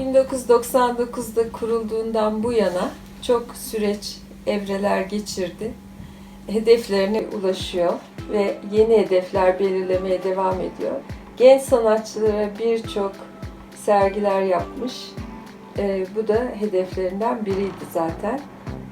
1999'da kurulduğundan bu yana çok süreç, evreler geçirdi. Hedeflerine ulaşıyor ve yeni hedefler belirlemeye devam ediyor. Genç sanatçılara birçok sergiler yapmış. Ee, bu da hedeflerinden biriydi zaten.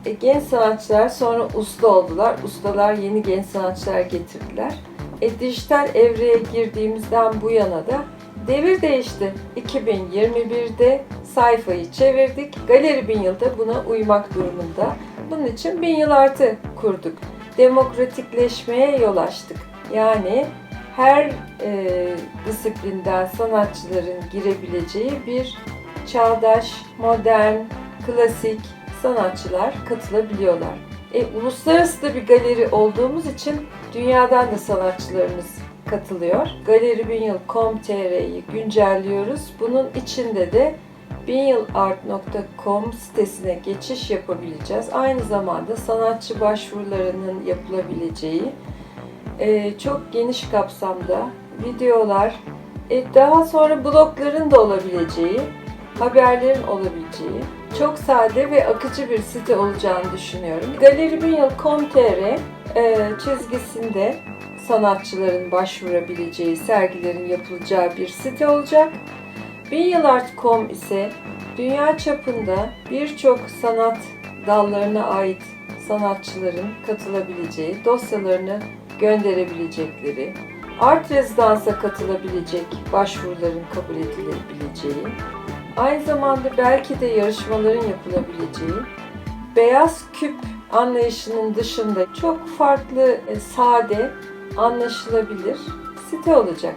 E, genç sanatçılar sonra usta oldular. Ustalar yeni genç sanatçılar getirdiler. E, dijital evreye girdiğimizden bu yana da devir değişti. 2021'de sayfayı çevirdik. Galeri Bin Yıl da buna uymak durumunda. Bunun için Bin Yıl Artı kurduk. Demokratikleşmeye yol açtık. Yani her e, disiplinden sanatçıların girebileceği bir çağdaş, modern, klasik sanatçılar katılabiliyorlar. E, uluslararası da bir galeri olduğumuz için dünyadan da sanatçılarımız katılıyor. Galeri1000.com.tr'yi güncelliyoruz. Bunun içinde de binyılart.com sitesine geçiş yapabileceğiz. Aynı zamanda sanatçı başvurularının yapılabileceği e, çok geniş kapsamda videolar, e, daha sonra blogların da olabileceği, haberlerin olabileceği çok sade ve akıcı bir site olacağını düşünüyorum. Galeri1000.com.tr e, çizgisinde sanatçıların başvurabileceği, sergilerin yapılacağı bir site olacak. Binyılart.com ise dünya çapında birçok sanat dallarına ait sanatçıların katılabileceği, dosyalarını gönderebilecekleri, art rezidansa katılabilecek başvuruların kabul edilebileceği, aynı zamanda belki de yarışmaların yapılabileceği, beyaz küp anlayışının dışında çok farklı, e, sade, anlaşılabilir site olacak.